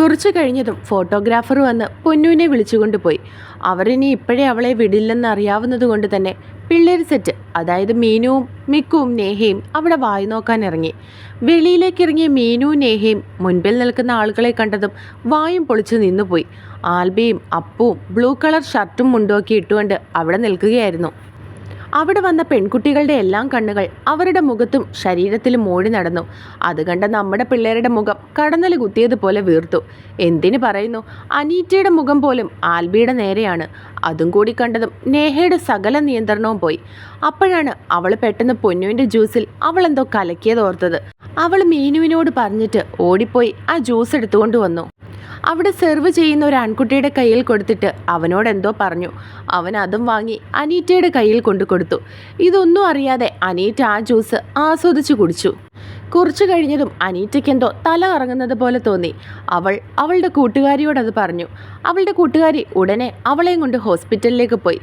കുറച്ചു കഴിഞ്ഞതും ഫോട്ടോഗ്രാഫർ വന്ന് പൊന്നുവിനെ വിളിച്ചുകൊണ്ടുപോയി. അവരിനി ഇപ്പോഴേ അവളെ വിടില്ലെന്ന് അറിയാവുന്നതുകൊണ്ട് തന്നെ പിള്ളേർ സെറ്റ് അതായത് മീനുവും മിക്കുവും നേഹയും അവിടെ വായി നോക്കാൻ ഇറങ്ങി. വെളിയിലേക്ക് മീനുവും നേഹയും മുൻപിൽ നിൽക്കുന്ന ആളുകളെ കണ്ടതും വായും പൊളിച്ചു നിന്നുപോയി. ആൽബയും അപ്പുവും ബ്ലൂ കളർ ഷർട്ടും മുണ്ടോക്കി ഇട്ടുകൊണ്ട് അവിടെ നിൽക്കുകയായിരുന്നു. അവിടെ വന്ന പെൺകുട്ടികളുടെ എല്ലാം കണ്ണുകൾ അവരുടെ മുഖത്തും ശരീരത്തിലും മൂടി നടന്നു. അത് കണ്ട നമ്മുടെ പിള്ളേരുടെ മുഖം കടന്നൽ കുത്തിയതുപോലെ വീർത്തു. എന്തിനു പറയുന്നു? അനീറ്റയുടെ മുഖം പോലും ആൽബിയുടെ നേരെയാണ്. അതും കൂടി കണ്ടതും നേഹയുടെ സകല നിയന്ത്രണവും പോയി. അപ്പോഴാണ് അവൾ പെട്ടെന്ന് പൊന്നുവിന്റെ ജ്യൂസിൽ അവൾ എന്തോ കലക്കിയത് അവൾ മീനുവിനോട് പറഞ്ഞിട്ട് ഓടിപ്പോയി ആ ജ്യൂസ് എടുത്തുകൊണ്ട് വന്നു. അവിടെ സെർവ് ചെയ്യുന്ന ഒരു ആൺകുട്ടിയുടെ കയ്യിൽ കൊടുത്തിട്ട് അവനോട് എന്തോ പറഞ്ഞു. അവൻ അതും വാങ്ങി അനീറ്റയുടെ കയ്യിൽ കൊണ്ടു കൊടുത്തു. ഇതൊന്നും അറിയാതെ അനീറ്റ ആ ജ്യൂസ് ആസ്വദിച്ചു കുടിച്ചു. കുറച്ചു കഴിഞ്ഞതും അനീറ്റയ്ക്ക് എന്തോ തല കറങ്ങുന്നത് പോലെ തോന്നി. അവൾ അവളുടെ കൂട്ടുകാരിയോട് അത് പറഞ്ഞു. അവളുടെ കൂട്ടുകാരി ഉടനെ അവളെയും കൊണ്ട് ഹോസ്പിറ്റലിലേക്ക് പോയി.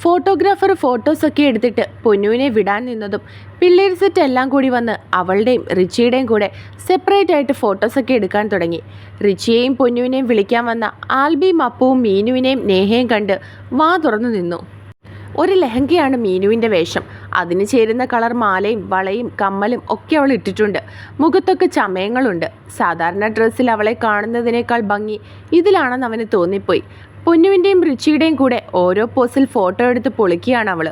ഫോട്ടോഗ്രാഫർ ഫോട്ടോസൊക്കെ എടുത്തിട്ട് പൊന്നുവിനെ വിടാൻ നിന്നതും പിള്ളേർ സെറ്റ് എല്ലാം കൂടി വന്ന് അവളുടെയും റിച്ചിയുടെയും കൂടെ സെപ്പറേറ്റ് ആയിട്ട് ഫോട്ടോസൊക്കെ എടുക്കാൻ തുടങ്ങി. റിച്ചിയെയും പൊന്നുവിനെയും വിളിക്കാൻ വന്ന ആൽബിയും അപ്പുവും മീനുവിനെയും നേഹയും കണ്ട് വാ തുറന്നു നിന്നു. ഒരു ലെഹങ്കയാണ് മീനുവിന്റെ വേഷം. അതിന് ചേരുന്ന കളർ മാലയും വളയും കമ്മലും ഒക്കെ അവൾ ഇട്ടിട്ടുണ്ട്. മുഖത്തൊക്കെ ചമയങ്ങളുണ്ട്. സാധാരണ ഡ്രസ്സിൽ അവളെ കാണുന്നതിനേക്കാൾ ഭംഗി ഇതിലാണെന്ന് അവന് തോന്നിപ്പോയി. പൊന്നുവിന്റെയും റിച്ചിയുടെയും കൂടെ ഓരോ പോസിൽ ഫോട്ടോ എടുത്ത് പൊളിക്കുകയാണ് അവൾ.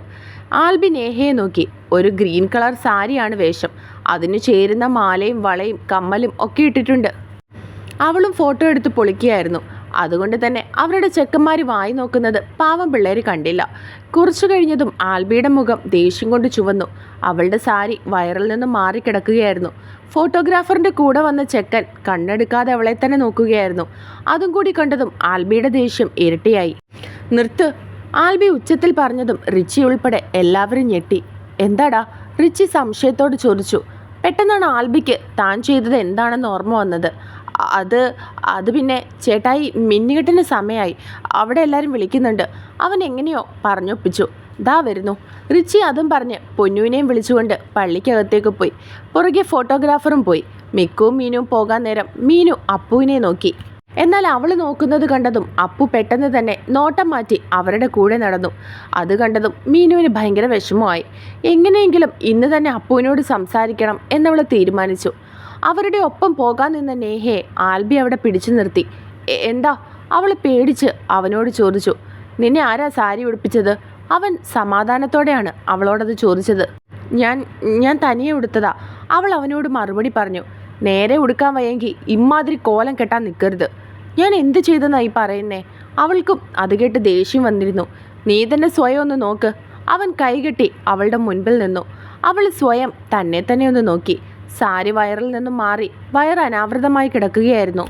ആൽബി നേഹയെ നോക്കി. ഒരു ഗ്രീൻ കളർ സാരിയാണ് വേഷം. അതിന് ചേരുന്ന മാലയും വളയും കമ്മലും ഒക്കെ ഇട്ടിട്ടുണ്ട്. അവളും ഫോട്ടോ എടുത്ത് പൊളിക്കുകയായിരുന്നു. അതുകൊണ്ട് തന്നെ അവരുടെ ചെക്കന്മാർ വായി നോക്കുന്നത് പാവം പിള്ളേർ കണ്ടില്ല. കുറച്ചു കഴിഞ്ഞതും ആൽബിയുടെ മുഖം ദേഷ്യം കൊണ്ട് ചുവന്നു. അവളുടെ സാരി വയറിൽ നിന്ന് മാറിക്കിടക്കുകയായിരുന്നു ഫോട്ടോഗ്രാഫറിന്റെ കൂടെ വന്ന ചെക്കൻ കണ്ണെടുക്കാതെ അവളെ തന്നെ നോക്കുകയായിരുന്നു. അതും കൂടി കണ്ടതും ആൽബിയുടെ ദേഷ്യം ഇരട്ടിയായി. നിർത്ത് ആൽബി ഉച്ചത്തിൽ പറഞ്ഞതും റിച്ചി ഉൾപ്പെടെ എല്ലാവരും ഞെട്ടി. എന്താടാ? റിച്ചി സംശയത്തോട് ചോദിച്ചു. പെട്ടെന്നാണ് ആൽബിക്ക് താൻ ചെയ്തത് എന്താണെന്ന് ഓർമ്മ വന്നത്. അത് അത് പിന്നെ ചേട്ടായി മിന്നുകെട്ടിന് സമയമായി അവിടെ എല്ലാവരും വിളിക്കുന്നുണ്ട്. അവൻ എങ്ങനെയോ പറഞ്ഞൊപ്പിച്ചു. ദാ വരുന്നു. റിച്ചി അതും പറഞ്ഞ് പൊന്നുവിനെയും വിളിച്ചുകൊണ്ട് പള്ളിക്കകത്തേക്ക് പോയി. പുറകെ ഫോട്ടോഗ്രാഫറും പോയി. മിക്കും മീനും പോകാൻ നേരം മീനു അപ്പുവിനെ നോക്കി. എന്നാൽ അവൾ നോക്കുന്നത് കണ്ടതും അപ്പു പെട്ടെന്ന് തന്നെ നോട്ടം മാറ്റി അവരുടെ കൂടെ നടന്നു. അത് കണ്ടതും മീനുവിന് ഭയങ്കര വിഷമമായി. എങ്ങനെയെങ്കിലും ഇന്ന് തന്നെ അപ്പുവിനോട് സംസാരിക്കണം എന്നവൾ തീരുമാനിച്ചു. അവരുടെ ഒപ്പം പോകാൻ നിന്ന നേഹയെ ആൽബി അവിടെ പിടിച്ചു നിർത്തി. എന്താ? അവൾ പേടിച്ച് അവനോട് ചോദിച്ചു. നിന്നെ ആരാ സാരി ഉടുപ്പിച്ചത്? അവൻ സമാധാനത്തോടെയാണ് അവളോടത് ചോദിച്ചത്. ഞാൻ ഞാൻ തനിയെ ഉടുത്തതാ. അവൾ അവനോട് മറുപടി പറഞ്ഞു. നേരെ ഉടുക്കാൻ വയ്യെങ്കിൽ ഇമ്മാതിരി കോലം കെട്ടാൻ നിൽക്കരുത് ഞാൻ എന്ത് ചെയ്തെന്നാ ഈ പറയുന്നേ? അവൾക്കും അത് കേട്ട് ദേഷ്യം വന്നിരുന്നു. നീ തന്നെ സ്വയം ഒന്ന് നോക്ക്. അവൻ കൈകെട്ടി അവളുടെ മുൻപിൽ നിന്നു. അവൾ സ്വയം തന്നെ തന്നെ ഒന്ന് നോക്കി. സാരി വയറിൽ നിന്നും മാറി വയർ അനാവൃതമായി കിടക്കുകയായിരുന്നു.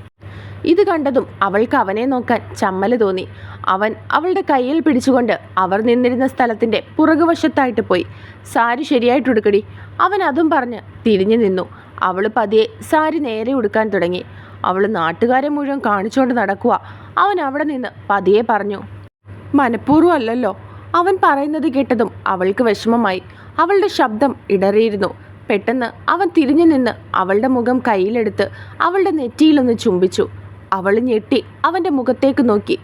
ഇത് കണ്ടതും അവൾക്ക് അവനെ നോക്കാൻ ചമ്മൽ തോന്നി. അവൻ അവളുടെ കയ്യിൽ പിടിച്ചുകൊണ്ട് അവർ നിന്നിരുന്ന സ്ഥലത്തിന്റെ പുറകുവശത്തായിട്ട് പോയി. സാരി ശരിയായിട്ട് ഉടുക്കടി. അവൻ അതും പറഞ്ഞ് തിരിഞ്ഞു നിന്നു. അവൾ പതിയെ സാരി നേരെ ഉടുക്കാൻ തുടങ്ങി. അവൾ നാട്ടുകാരെ മുഴുവൻ കാണിച്ചുകൊണ്ട് നടക്കുക. അവൻ അവിടെ നിന്ന് പതിയെ പറഞ്ഞു. മനഃപൂർവം അല്ലല്ലോ. അവൻ പറയുന്നത് കേട്ടതും അവൾക്ക് വിഷമമായി. അവളുടെ ശബ്ദം ഇടറിയിരുന്നു. പെട്ടെന്ന് അവൻ തിരിഞ്ഞു നിന്ന് അവളുടെ മുഖം കയ്യിലെടുത്ത് അവളുടെ നെറ്റിയിലൊന്ന് ചുംബിച്ചു. അവൾ ഞെട്ടി അവന്റെ മുഖത്തേക്ക് നോക്കി.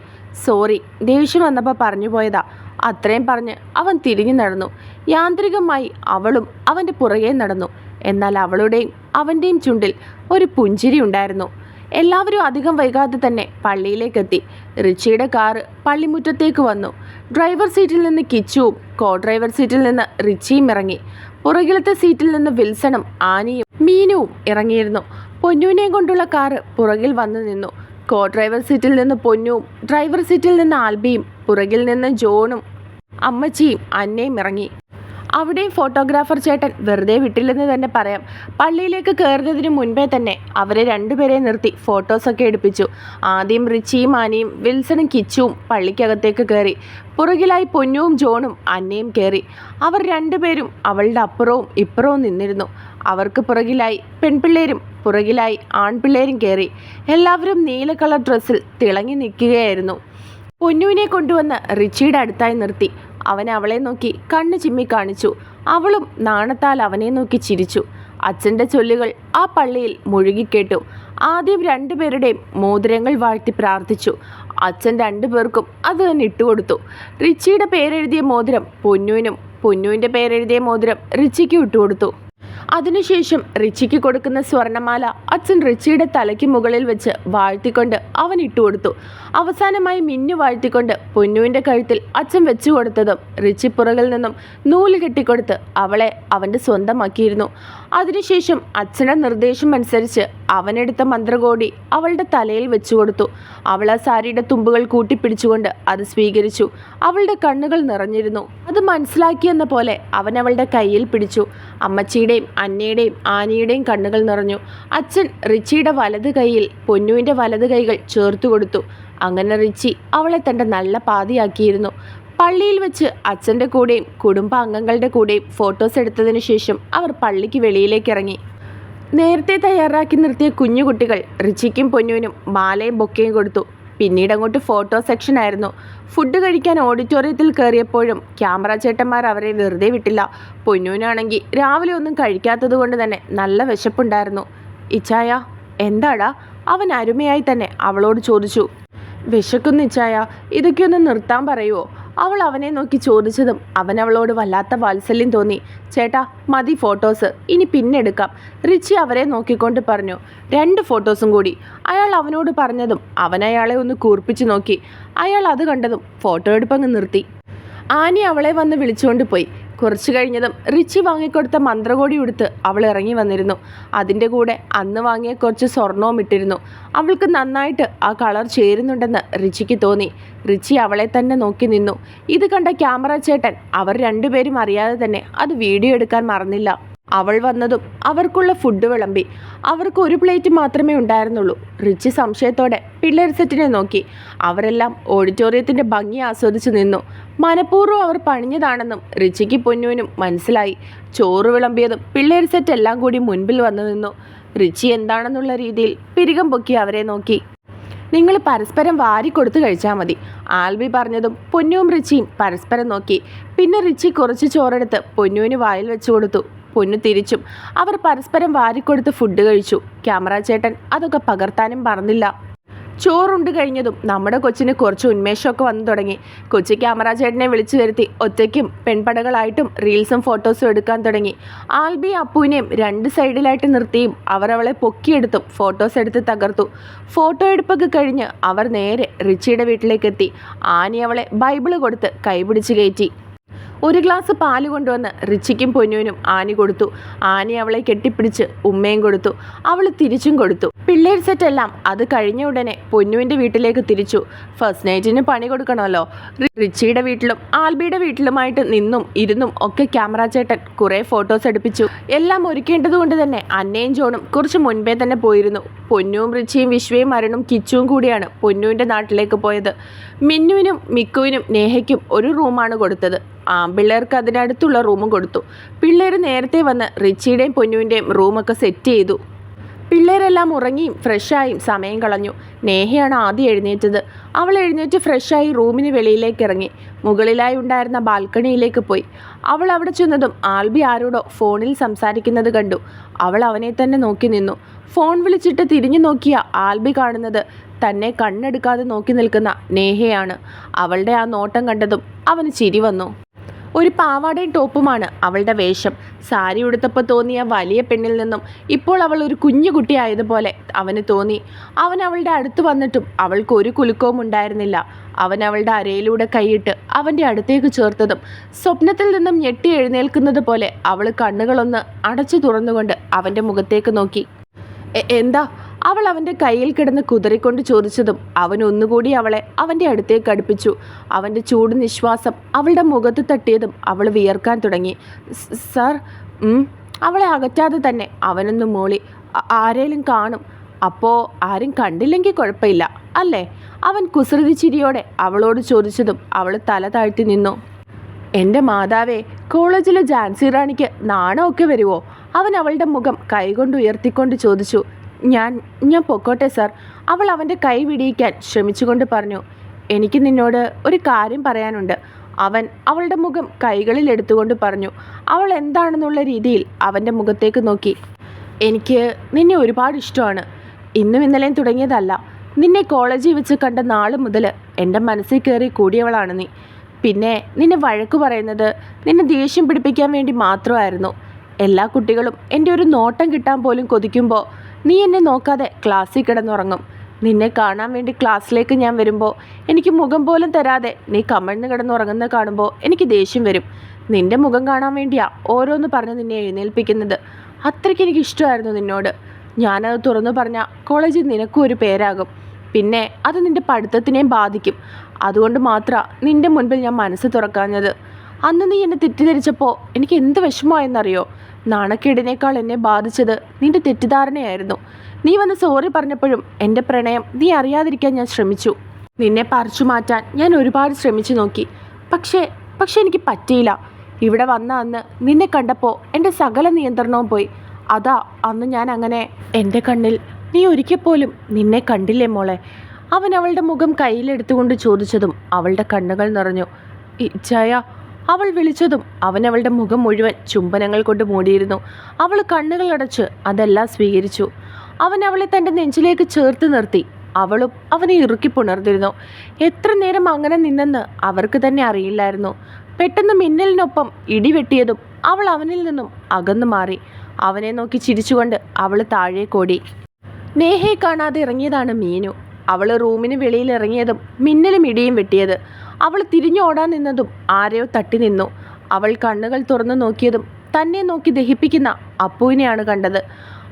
സോറി ദേഷ്യം വന്നപ്പോൾ പറഞ്ഞു പോയതാ. അത്രയും പറഞ്ഞ് അവൻ തിരിഞ്ഞു നടന്നു. യാന്ത്രികമായി അവളും അവന്റെ പുറകെ നടന്നു. എന്നാൽ അവളുടെയും അവന്റെയും ചുണ്ടിൽ ഒരു പുഞ്ചിരി ഉണ്ടായിരുന്നു. എല്ലാവരും അധികം വൈകാതെ തന്നെ പള്ളിയിലേക്കെത്തി. റിച്ചിയുടെ കാറ് പള്ളിമുറ്റത്തേക്ക് വന്നു. ഡ്രൈവർ സീറ്റിൽ നിന്ന് കിച്ചുവും കോ ഡ്രൈവർ സീറ്റിൽ നിന്ന് റിച്ചിയും ഇറങ്ങി. പുറകിലത്തെ സീറ്റിൽ നിന്ന് വിൽസണും ആനിയും മീനുവും ഇറങ്ങിയിരുന്നു. പൊന്നുവിനെ കൊണ്ടുള്ള കാറ് പുറകിൽ വന്നു നിന്നു. കോ ഡ്രൈവർ സീറ്റിൽ നിന്ന് പൊന്നുവും ഡ്രൈവർ സീറ്റിൽ നിന്ന് ആൽബിയും പുറകിൽ നിന്ന് ജോണും അമ്മച്ചിയും അന്നയും ഇറങ്ങി. അവിടെയും ഫോട്ടോഗ്രാഫർ ചേട്ടൻ വെറുതെ വിട്ടില്ലെന്ന് തന്നെ പറയാം. പള്ളിയിലേക്ക് കയറുന്നതിന് മുൻപേ തന്നെ അവരെ രണ്ടുപേരെ നിർത്തി ഫോട്ടോസൊക്കെ എടുപ്പിച്ചു. ആദ്യം റിച്ചിയും ആനയും വിൽസണും കിച്ചുവും പള്ളിക്കകത്തേക്ക് കയറി. പുറകിലായി പൊന്നുവും ജോണും അന്നയും കയറി. അവർ രണ്ടുപേരും അവളുടെ അപ്പുറവും ഇപ്പുറവും നിന്നിരുന്നു. അവർക്ക് പുറകിലായി പെൺപിള്ളേരും പുറകിലായി ആൺപിള്ളേരും കയറി. എല്ലാവരും നീല കളർ ഡ്രസ്സിൽ തിളങ്ങി നിൽക്കുകയായിരുന്നു. പൊന്നുവിനെ കൊണ്ടുവന്ന് റിച്ചിയുടെ അടുത്തായി നിർത്തി. അവൻ അവളെ നോക്കി കണ്ണു ചിമ്മി കാണിച്ചു. അവളും നാണത്താൽ അവനെ നോക്കി ചിരിച്ചു. അച്ഛന്റെ ചൊല്ലുകൾ ആ പള്ളിയിൽ മുഴുകിക്കേട്ടു ആദ്യം രണ്ടുപേരുടെയും മോതിരങ്ങൾ വാഴ്ത്തി പ്രാർത്ഥിച്ചു. അച്ഛൻ രണ്ടുപേർക്കും അത് തന്നെ ഇട്ടുകൊടുത്തു. റിച്ചിയുടെ പേരെഴുതിയ മോതിരം പൊന്നുവിനും പൊന്നുവിന്റെ പേരെഴുതിയ മോതിരം റിച്ചിക്കും ഇട്ടുകൊടുത്തു. അതിനുശേഷം റിച്ചിക്ക് കൊടുക്കുന്ന സ്വർണമാല അച്ഛൻ റിച്ചിയുടെ തലയ്ക്ക് മുകളിൽ വെച്ച് വാഴ്ത്തിക്കൊണ്ട് അവൻ ഇട്ടുകൊടുത്തു. അവസാനമായി മിന്നു വാഴ്ത്തിക്കൊണ്ട് പൊന്നുവിന്റെ കഴുത്തിൽ അച്ഛൻ വെച്ചു കൊടുത്തതും റിച്ചി പുറകിൽ നിന്നും നൂൽ കെട്ടിക്കൊടുത്ത് അവളെ അവന്റെ സ്വന്തമാക്കിയിരുന്നു. അതിനുശേഷം അച്ഛന്റെ നിർദ്ദേശം അനുസരിച്ച് അവനെടുത്ത മന്ത്രകോടി അവളുടെ തലയിൽ വെച്ചു കൊടുത്തു. അവൾ ആ സാരിയുടെ തുമ്പുകൾ കൂട്ടിപ്പിടിച്ചുകൊണ്ട് അത് സ്വീകരിച്ചു. അവളുടെ കണ്ണുകൾ നിറഞ്ഞിരുന്നു. അത് മനസ്സിലാക്കിയെന്ന പോലെ അവൻ അവളുടെ കയ്യിൽ പിടിച്ചു. അമ്മച്ചിയുടെയും അന്നയുടെയും ആനിയുടെയും കണ്ണുകൾ നിറഞ്ഞു. അച്ഛൻ റിച്ചിയുടെ വലത് കൈയിൽ പൊന്നുവിന്റെ വലത് കൈകൾ ചേർത്തു കൊടുത്തു. അങ്ങനെ റിച്ചി അവളെ തന്റെ നല്ല പാതിയാക്കിയിരുന്നു. പള്ളിയിൽ വെച്ച് അച്ഛന്റെ കൂടെയും കുടുംബാംഗങ്ങളുടെ കൂടെയും ഫോട്ടോസ് എടുത്തതിന് ശേഷം അവർ പള്ളിക്ക് വെളിയിലേക്ക് ഇറങ്ങി. നേരത്തെ തയ്യാറാക്കി നിർത്തിയ കുഞ്ഞുകുട്ടികൾ റിച്ചിക്കും പൊന്നുവിനും മാലയും ബൊക്കയും കൊടുത്തു. പിന്നീട് അങ്ങോട്ട് ഫോട്ടോ സെക്ഷൻ ആയിരുന്നു. ഫുഡ് കഴിക്കാൻ ഓഡിറ്റോറിയത്തിൽ കയറിയപ്പോഴും ക്യാമറ ചേട്ടന്മാർ അവരെ വെറുതെ വിട്ടില്ല. പൊന്നുവിനാണെങ്കിൽ രാവിലെ ഒന്നും കഴിക്കാത്തത് കൊണ്ട് തന്നെ നല്ല വിശപ്പുണ്ടായിരുന്നു. ഇച്ചായ എന്താടാ? അവൻ അരുമയായി തന്നെ അവളോട് ചോദിച്ചു. വിശക്കുന്നു ഇച്ചായ ഇതൊക്കെ ഒന്ന് നിർത്താൻ പറയുമോ അവൾ അവനെ നോക്കി ചോദിച്ചതും അവൻ അവളോട് വല്ലാത്ത വാത്സല്യം തോന്നി. ചേട്ടാ മതി ഫോട്ടോസ്. ഇനി പിന്നെ എടുക്കാം. റിച്ചി അവരെ നോക്കിക്കൊണ്ട് പറഞ്ഞു. രണ്ട് ഫോട്ടോസും കൂടി. അയാൾ അവനോട് പറഞ്ഞതും അവൻ അയാളെ ഒന്ന് കൂർപ്പിച്ചു നോക്കി. അയാൾ അത് കണ്ടതും ഫോട്ടോ എടുപ്പങ്ങ് നിർത്തി. ആനി അവളെ വന്ന് വിളിച്ചുകൊണ്ട് പോയി. കുറച്ചു കഴിഞ്ഞതും റിച്ചി വാങ്ങിക്കൊടുത്ത മന്ത്രകോടി ഉടുത്ത് അവൾ ഇറങ്ങി വന്നിരുന്നു. അതിന്റെ കൂടെ അന്ന് വാങ്ങിയ കുറച്ച് സ്വർണവും ഇട്ടിരുന്നു. അവൾക്ക് നന്നായിട്ട് ആ കളർ ചേരുന്നുണ്ടെന്ന് റിച്ചിക്ക് തോന്നി. റിച്ചി അവളെ തന്നെ നോക്കി നിന്നു. ഇത് കണ്ട ക്യാമറ ചേട്ടൻ അവർ രണ്ടുപേരും അറിയാതെ തന്നെ അത് വീഡിയോ എടുക്കാൻ മറന്നില്ല. അവൾ വന്നതും അവർക്കുള്ള ഫുഡ് വിളമ്പി. അവർക്ക് ഒരു പ്ലേറ്റ് മാത്രമേ ഉണ്ടായിരുന്നുള്ളൂ. റിച്ച് സംശയത്തോടെ പിള്ളേർ സെറ്റിനെ നോക്കി. അവരെല്ലാം ഓഡിറ്റോറിയത്തിന്റെ ഭംഗി ആസ്വദിച്ചു നിന്നു. മനഃപൂർവം അവർ പണിഞ്ഞതാണെന്നും റിച്ചിക്ക് പൊന്നുവിനും മനസ്സിലായി. ചോറ് വിളമ്പിയതും പിള്ളേർ സെറ്റ് എല്ലാം കൂടി മുൻപിൽ വന്നു നിന്നു. റിച്ചി എന്താണെന്നുള്ള രീതിയിൽ പിരികം പൊക്കി അവരെ നോക്കി. നിങ്ങൾ പരസ്പരം വാരി കൊടുത്തു കഴിച്ചാൽ മതി ആൽബി പറഞ്ഞതും പൊന്നുവും റിച്ചിയും പരസ്പരം നോക്കി. പിന്നെ റിച്ചി കുറച്ച് ചോറെടുത്ത് പൊന്നുവിന് വായിൽ വെച്ചു കൊടുത്തു. പൊന്നു തിരിച്ചും. അവർ പരസ്പരം വാരിക്കൊടുത്ത് ഫുഡ് കഴിച്ചു. ക്യാമറ ചേട്ടൻ അതൊക്കെ പകർത്താനും പറഞ്ഞില്ല. ചോറുണ്ട് കഴിഞ്ഞതും നമ്മുടെ കൊച്ചിന് കുറച്ച് ഉന്മേഷമൊക്കെ വന്നു തുടങ്ങി. കൊച്ചി ക്യാമറ ചേട്ടനെ വിളിച്ചു വരുത്തി ഒറ്റയ്ക്കും പെൺപടകളായിട്ടും റീൽസും ഫോട്ടോസും എടുക്കാൻ തുടങ്ങി. ആൽബി അപ്പുവിനെയും രണ്ട് സൈഡിലായിട്ട് നിർത്തിയും അവർ അവളെ പൊക്കിയെടുത്തും ഫോട്ടോസ് എടുത്ത് തകർത്തു. ഫോട്ടോ എടുപ്പൊക്കെ കഴിഞ്ഞ് അവർ നേരെ റിച്ചിയുടെ വീട്ടിലേക്ക് എത്തി. ആനി അവളെ ബൈബിൾ കൊടുത്ത് കൈപിടിച്ച് കയറ്റി. ഒരു ഗ്ലാസ് പാൽ കൊണ്ടുവന്ന് റിച്ചിക്കും പൊന്നുവിനും ആനി കൊടുത്തു. ആനി അവളെ കെട്ടിപ്പിടിച്ച് ഉമ്മയും കൊടുത്തു. അവൾ തിരിച്ചും കൊടുത്തു. പിള്ളേർ സെറ്റെല്ലാം അത് കഴിഞ്ഞ ഉടനെ പൊന്നുവിന്റെ വീട്ടിലേക്ക് തിരിച്ചു. ഫസ്റ്റ് നൈറ്റിന് പണി കൊടുക്കണമല്ലോ. റിച്ചിയുടെ വീട്ടിലും ആൽബിയുടെ വീട്ടിലുമായിട്ട് നിന്നും ഇരുന്നും ഒക്കെ ക്യാമറ ചേട്ടൻ കുറേ ഫോട്ടോസ് എടുപ്പിച്ചു. എല്ലാം ഒരുക്കേണ്ടത് കൊണ്ട് തന്നെ അന്നയും ജോണും കുറച്ച് മുൻപേ തന്നെ പോയിരുന്നു. പൊന്നുവും റിച്ചിയും വിശ്വയും അരുണും കിച്ചുവും കൂടിയാണ് പൊന്നുവിന്റെ നാട്ടിലേക്ക് പോയത്. മിന്നുവിനും മിക്കുവിനും നേഹയ്ക്കും ഒരു റൂമാണ് കൊടുത്തത്. ആൺപിള്ളേർക്ക് അതിനടുത്തുള്ള റൂമും കൊടുത്തു. പിള്ളേർ നേരത്തെ വന്ന് റിച്ചിയുടെയും പൊന്നുവിന്റെയും റൂമൊക്കെ സെറ്റ് ചെയ്തു. പിള്ളേരെല്ലാം ഉറങ്ങിയും ഫ്രഷായും സമയം കളഞ്ഞു. നേഹയാണ് ആദ്യം എഴുന്നേറ്റത്. അവൾ എഴുന്നേറ്റ് ഫ്രഷായി റൂമിന് വെളിയിലേക്ക് ഇറങ്ങി. മുകളിലായി ഉണ്ടായിരുന്ന ബാൽക്കണിയിലേക്ക് പോയി. അവൾ അവിടെ ചെന്നതും ആൽബി ആരോടോ ഫോണിൽ സംസാരിക്കുന്നത് കണ്ടു. അവൾ അവനെ തന്നെ നോക്കി നിന്നു. ഫോൺ വിളിച്ചിട്ട് തിരിഞ്ഞു നോക്കിയ ആൽബി കാണുന്നത് തന്നെ കണ്ണെടുക്കാതെ നോക്കി നിൽക്കുന്ന നേഹയാണ്. അവളുടെ ആ നോട്ടം കണ്ടതും അവന് ചിരി വന്നു. ഒരു പാവാടയും ടോപ്പുമാണ് അവളുടെ വേഷം. സാരി ഉടുത്തപ്പോൾ തോന്നിയ വലിയ പെണ്ണിൽ നിന്നും ഇപ്പോൾ അവൾ ഒരു കുഞ്ഞു കുട്ടിയായതുപോലെ അവന് തോന്നി. അവൻ അവളുടെ അടുത്ത് വന്നിട്ടും അവൾക്ക് ഒരു കുലുക്കവും ഉണ്ടായിരുന്നില്ല. അവൻ അവളുടെ അരയിലൂടെ കൈയിട്ട് അവന്റെ അടുത്തേക്ക് ചേർത്തതും സ്വപ്നത്തിൽ നിന്നും ഞെട്ടി എഴുന്നേൽക്കുന്നത് പോലെ അവൾ കണ്ണുകളൊന്ന് അടച്ചു തുറന്നുകൊണ്ട് അവന്റെ മുഖത്തേക്ക് നോക്കി. എന്താ? അവൾ അവന്റെ കയ്യിൽ കിടന്ന് കുതറിക്കൊണ്ട് ചോദിച്ചതും അവൻ ഒന്നുകൂടി അവളെ അവന്റെ അടുത്തേക്ക് അടുപ്പിച്ചു. അവന്റെ ചൂട് നിശ്വാസം അവളുടെ മുഖത്ത് തട്ടിയതും അവൾ വിയർക്കാൻ തുടങ്ങി. "സ്- സാർ അവളെ അകറ്റാതെ തന്നെ അവനൊന്ന് മൂളി. "ആ- ആരേലും കാണും. അപ്പോൾ ആരും കണ്ടില്ലെങ്കിൽ കുഴപ്പമില്ല അല്ലേ? അവൻ കുസൃതി ചിരിയോടെ അവളോട് ചോദിച്ചതും അവൾ തല താഴ്ത്തി നിന്നു. എന്റെ മാതാവേ കോളേജിലെ ജാൻസി റാണിക്ക് നാണമൊക്കെ വരുമോ അവൻ അവളുടെ മുഖം കൈകൊണ്ട് ഉയർത്തിക്കൊണ്ട് ചോദിച്ചു. ഞാൻ ഞാൻ പൊക്കോട്ടെ സാർ. അവൾ അവന്റെ കൈ വിടിയിക്കാൻ ശ്രമിച്ചുകൊണ്ട് പറഞ്ഞു എനിക്ക് നിന്നോട് ഒരു കാര്യം പറയാനുണ്ട്. അവൻ അവളുടെ മുഖം കൈകളിൽ എടുത്തുകൊണ്ട് പറഞ്ഞു അവൾ എന്താണെന്നുള്ള രീതിയിൽ അവന്റെ മുഖത്തേക്ക് നോക്കി. എനിക്ക് നിന്നെ ഒരുപാട് ഇഷ്ടമാണ്. ഇന്നും ഇന്നലെയും തുടങ്ങിയതല്ല. നിന്നെ കോളേജിൽ വെച്ച് കണ്ട നാൾ മുതൽ എന്റെ മനസ്സിൽ കയറി കൂടിയവളാണ് നീ. പിന്നെ നിന്നെ വഴക്ക് പറയുന്നത് നിന്നെ ദേഷ്യം പിടിപ്പിക്കാൻ വേണ്ടി മാത്രമായിരുന്നു. എല്ലാ കുട്ടികളും എന്റെ ഒരു നോട്ടം കിട്ടാൻ പോലും കൊതിക്കുമ്പോൾ നീ എന്നെ നോക്കാതെ ക്ലാസ്സിൽ കിടന്നുറങ്ങും. നിന്നെ കാണാൻ വേണ്ടി ക്ലാസ്സിലേക്ക് ഞാൻ വരുമ്പോൾ എനിക്ക് മുഖം പോലും തരാതെ നീ കമഴ്ന്ന് കിടന്നുറങ്ങുന്ന കാണുമ്പോൾ എനിക്ക് ദേഷ്യം വരും. നിന്റെ മുഖം കാണാൻ വേണ്ടിയാ ഓരോന്ന് പറഞ്ഞ് നിന്നെ എഴുന്നേൽപ്പിക്കുന്നത്. അത്രയ്ക്ക് എനിക്ക് ഇഷ്ടമായിരുന്നു നിന്നോട്. ഞാനത് തുറന്നു പറഞ്ഞാൽ കോളേജിൽ നിനക്കും ഒരു പേരാകും. പിന്നെ അത് നിന്റെ പഠിത്തത്തിനെയും ബാധിക്കും. അതുകൊണ്ട് മാത്രമാണ് നിന്റെ മുൻപിൽ ഞാൻ മനസ്സ് തുറക്കാഞ്ഞത്. അന്ന് നീ എന്നെ തെറ്റിദ്ധരിച്ചപ്പോൾ എനിക്ക് എന്ത് വിഷമമായെന്നറിയോ? നാണക്കേടിനേക്കാൾ എന്നെ ബാധിച്ചത് നിന്റെ തെറ്റിദ്ധാരണയായിരുന്നു. നീ വന്ന് സോറി പറഞ്ഞപ്പോഴും എന്റെ പ്രണയം നീ അറിയാതിരിക്കാൻ ഞാൻ ശ്രമിച്ചു. നിന്നെ പറിച്ചു മാറ്റാൻ ഞാൻ ഒരുപാട് ശ്രമിച്ചു നോക്കി. പക്ഷേ പക്ഷെ എനിക്ക് പറ്റിയില്ല. ഇവിടെ വന്ന അന്ന് നിന്നെ കണ്ടപ്പോൾ എന്റെ സകല നിയന്ത്രണവും പോയി. അതാ അന്ന് ഞാൻ അങ്ങനെ എന്റെ കണ്ണിൽ നീ ഒരിക്കൽ പോലും നിന്നെ കണ്ടില്ലേ മോളെ? അവൻ അവളുടെ മുഖം കയ്യിലെടുത്തുകൊണ്ട് ചോദിച്ചതും അവളുടെ കണ്ണുകൾ നിറഞ്ഞു. ഇച്ഛായ അവൾ വിളിച്ചതും അവൻ അവളുടെ മുഖം മുഴുവൻ ചുംബനങ്ങൾ കൊണ്ട് മൂടിയിരുന്നു. അവൾ കണ്ണുകൾ അടച്ച് അതെല്ലാം സ്വീകരിച്ചു. അവൻ അവളെ തന്റെ നെഞ്ചിലേക്ക് ചേർത്ത് നിർത്തി. അവളും അവനെ ഇറുക്കി പുണർന്നിരുന്നു. എത്ര നേരം അങ്ങനെ നിന്നെന്ന് അവർക്ക് തന്നെ അറിയില്ലായിരുന്നു. പെട്ടെന്ന് മിന്നലിനൊപ്പം ഇടിവെട്ടിയതും അവൾ അവനിൽ നിന്നും അകന്നു മാറി. അവനെ നോക്കി ചിരിച്ചുകൊണ്ട് അവൾ താഴെ കോടി. നേഹയെ കാണാതെ ഇറങ്ങിയതാണ് മീനു. അവൾ റൂമിന് വെളിയിൽ ഇറങ്ങിയതും മിന്നലും ഇടിയും വെട്ടിയത്. അവൾ തിരിഞ്ഞോടാൻ നിന്നതും ആരെയോ തട്ടി നിന്നു. അവൾ കണ്ണുകൾ തുറന്നു നോക്കിയതും തന്നെ നോക്കി ദഹിപ്പിക്കുന്ന അപ്പുവിനെയാണ് കണ്ടത്.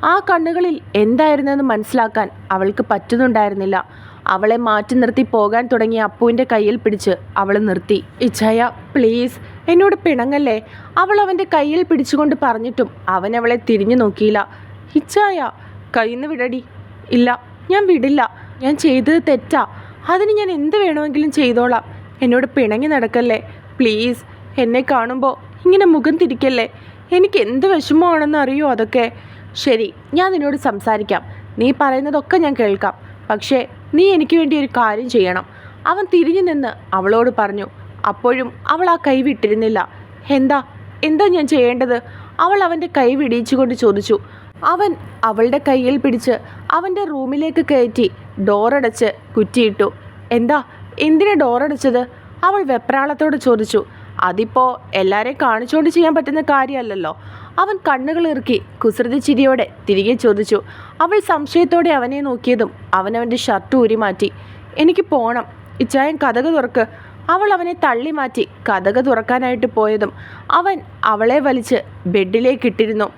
ആ കണ്ണുകളിൽ എന്തായിരുന്നെന്ന് മനസ്സിലാക്കാൻ അവൾക്ക് പറ്റുന്നുണ്ടായിരുന്നില്ല. അവളെ മാറ്റി നിർത്തി പോകാൻ തുടങ്ങിയ അപ്പുവിന്റെ കയ്യിൽ പിടിച്ച് അവൾ നിർത്തി. ഇച്ഛയ പ്ലീസ്. എന്നോട് പിണങ്ങല്ലേ? അവൾ അവന്റെ കയ്യിൽ പിടിച്ചുകൊണ്ട് പറഞ്ഞിട്ടും അവൻ അവളെ തിരിഞ്ഞു നോക്കിയില്ല. ഇച്ഛായ കയ്യിന്ന് വിടടി. ഇല്ല ഞാൻ വിടില്ല. ഞാൻ ചെയ്തത് തെറ്റാ. അതിന് ഞാൻ എന്ത് വേണമെങ്കിലും ചെയ്തോളാം. എന്നോട് പിണങ്ങി നടക്കല്ലേ? പ്ലീസ് എന്നെ കാണുമ്പോൾ ഇങ്ങനെ മുഖം തിരിക്കല്ലേ? എനിക്ക് എന്ത് വിഷമമാണെന്ന് അറിയോ അതൊക്കെ? ശരി ഞാൻ നിന്നോട് സംസാരിക്കാം. നീ പറയുന്നതൊക്കെ ഞാൻ കേൾക്കാം. പക്ഷേ നീ എനിക്ക് വേണ്ടി ഒരു കാര്യം ചെയ്യണം. അവൻ തിരിഞ്ഞു നിന്ന് അവളോട് പറഞ്ഞു അപ്പോഴും അവൾ ആ കൈ വിട്ടിരുന്നില്ല. എന്താ? എന്താ ഞാൻ ചെയ്യേണ്ടത്? അവൾ അവന്റെ കൈ വിടിയിച്ചുകൊണ്ട് ചോദിച്ചു. അവൻ അവളുടെ കയ്യിൽ പിടിച്ച് അവന്റെ റൂമിലേക്ക് കയറ്റി ഡോറടച്ച് കുറ്റിയിട്ടു. എന്താ? എന്തിനാ ഡോറടിച്ചത് അവൾ വെപ്രാളത്തോട് ചോദിച്ചു. അതിപ്പോൾ എല്ലാവരെയും കാണിച്ചുകൊണ്ട് ചെയ്യാൻ പറ്റുന്ന കാര്യമല്ലല്ലോ അവൻ കണ്ണുകൾ ഇറുക്കി കുസൃതി ചിരിയോടെ തിരികെ ചോദിച്ചു. അവൾ സംശയത്തോടെ അവനെ നോക്കിയതും അവനവന്റെ ഷർട്ട് ഊരി മാറ്റി. എനിക്ക് പോണം. ഇച്ചായൻ കഥക തുറക്ക്. അവൾ അവനെ തള്ളി മാറ്റി കഥക തുറക്കാനായിട്ട് പോയതും അവൻ അവളെ വലിച്ച് ബെഡിലേക്ക് ഇട്ടിരുന്നു.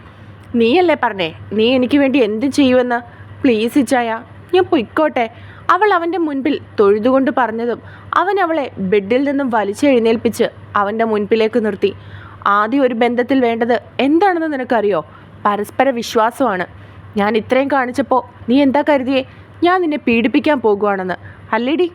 നീയല്ലേ പറഞ്ഞേ? നീ എനിക്ക് വേണ്ടി എന്ത് ചെയ്യുമെന്ന്? പ്ലീസ് ഇച്ചായ ഞാൻ പൊയ്ക്കോട്ടെ. അവൾ അവന്റെ മുൻപിൽ തൊഴുതുകൊണ്ട് പറഞ്ഞതും അവൻ അവളെ ബെഡിൽ നിന്നും വലിച്ചെഴുന്നേൽപ്പിച്ച് അവന്റെ മുൻപിലേക്ക് നിർത്തി. ആദ്യം ഒരു ബന്ധത്തിൽ വേണ്ടത് എന്താണെന്ന് നിനക്കറിയോ? പരസ്പര വിശ്വാസമാണ്. ഞാൻ ഇത്രയും കാണിച്ചപ്പോൾ നീ എന്താ കരുതിയേ? ഞാൻ നിന്നെ പീഡിപ്പിക്കാൻ പോകുവാണെന്ന്. അല്ലേടി?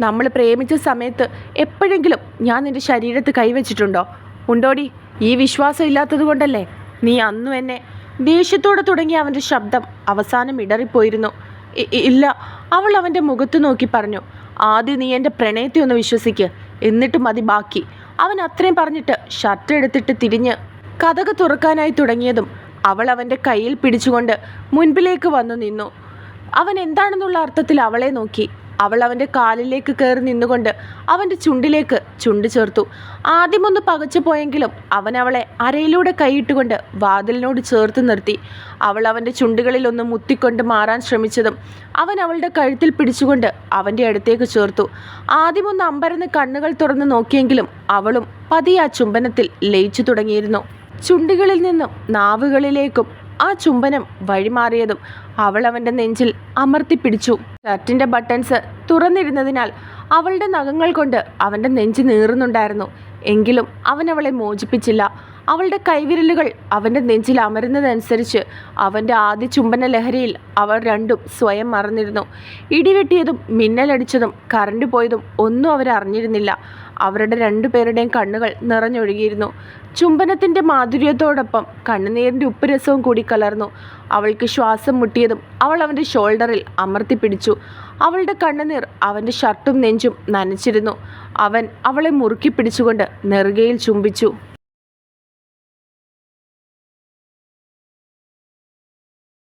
നമ്മൾ പ്രേമിച്ച സമയത്ത് എപ്പോഴെങ്കിലും ഞാൻ നിന്റെ ശരീരത്ത് കൈവച്ചിട്ടുണ്ടോ? ഉണ്ടോടി? ഈ വിശ്വാസം ഇല്ലാത്തത് കൊണ്ടല്ലേ? നീ അന്നു എന്നെ ദേഷ്യത്തോടെ തുടങ്ങിയ അവന്റെ ശബ്ദം അവസാനം ഇടറിപ്പോയിരുന്നു. "ഇ- ഇ- ഇല്ല. അവൾ അവന്റെ മുഖത്ത് നോക്കി പറഞ്ഞു ആദ്യം നീ എന്റെ പ്രണയത്തെ ഒന്ന് വിശ്വസിക്ക് എന്നിട്ട് മതി ബാക്കി. അവൻ അത്രയും പറഞ്ഞിട്ട് ഷർട്ട് എടുത്തിട്ട് തിരിഞ്ഞ് കഥക തുറക്കാനായി തുടങ്ങിയതും അവൾ അവന്റെ കയ്യിൽ പിടിച്ചുകൊണ്ട് മുൻപിലേക്ക് വന്നു നിന്നു. അവൻ എന്താണെന്നുള്ള അർത്ഥത്തിൽ അവളെ നോക്കി. അവൾ അവന്റെ കാലിലേക്ക് കയറി നിന്നുകൊണ്ട് അവന്റെ ചുണ്ടിലേക്ക് ചുണ്ട് ചേർത്തു. ആദ്യമൊന്ന് പകച്ചു പോയെങ്കിലും അവൻ അവളെ അരയിലൂടെ കൈയിട്ടുകൊണ്ട് വാതിലിനോട് ചേർത്ത് നിർത്തി. അവൾ അവന്റെ ചുണ്ടുകളിൽ ഒന്ന് മുത്തിക്കൊണ്ട് മാറാൻ ശ്രമിച്ചതും അവൻ അവളുടെ കഴുത്തിൽ പിടിച്ചുകൊണ്ട് അവന്റെ അടുത്തേക്ക് ചേർത്തു. ആദ്യമൊന്ന് അമ്പരന്ന് കണ്ണുകൾ തുറന്ന് നോക്കിയെങ്കിലും അവളും പതിയെ ആ ചുംബനത്തിൽ ലയിച്ചു തുടങ്ങിയിരുന്നു. ചുണ്ടുകളിൽ നിന്നും നാവുകളിലേക്കും ആ ചുംബനം വഴിമാറിയതും അവൾ അവന്റെ നെഞ്ചിൽ അമർത്തിപ്പിടിച്ചു ഷർട്ടിന്റെ ബട്ടൺസ് തുറന്നിരുന്നതിനാൽ അവളുടെ നഖങ്ങൾ കൊണ്ട് അവന്റെ നെഞ്ച് നീറുന്നുണ്ടായിരുന്നു. എങ്കിലും അവൻ അവളെ മോചിപ്പിച്ചില്ല. അവളുടെ കൈവിരലുകൾ അവന്റെ നെഞ്ചിൽ അമരുന്നതനുസരിച്ച് അവന്റെ ആദ്യ ചുംബന ലഹരിയിൽ അവർ രണ്ടും സ്വയം മറന്നിരുന്നു. ഇടിവെട്ടിയതും മിന്നലടിച്ചതും കറണ്ട് പോയതും ഒന്നും അവരറിഞ്ഞിരുന്നില്ല അവരുടെ രണ്ടുപേരുടെയും കണ്ണുകൾ നിറഞ്ഞൊഴുകിയിരുന്നു. ചുംബനത്തിന്റെ മാധുര്യത്തോടൊപ്പം കണ്ണുനീരിന്റെ ഉപ്പുരസവും കൂടി കലർന്നു. അവൾക്ക് ശ്വാസം മുട്ടിയതും അവൾ അവന്റെ ഷോൾഡറിൽ അമർത്തി പിടിച്ചു. അവളുടെ കണ്ണുനീർ അവന്റെ ഷർട്ടും നെഞ്ചും നനച്ചിരുന്നു. അവൻ അവളെ മുറുക്കി പിടിച്ചുകൊണ്ട് നെറുകയിൽ ചുംബിച്ചു.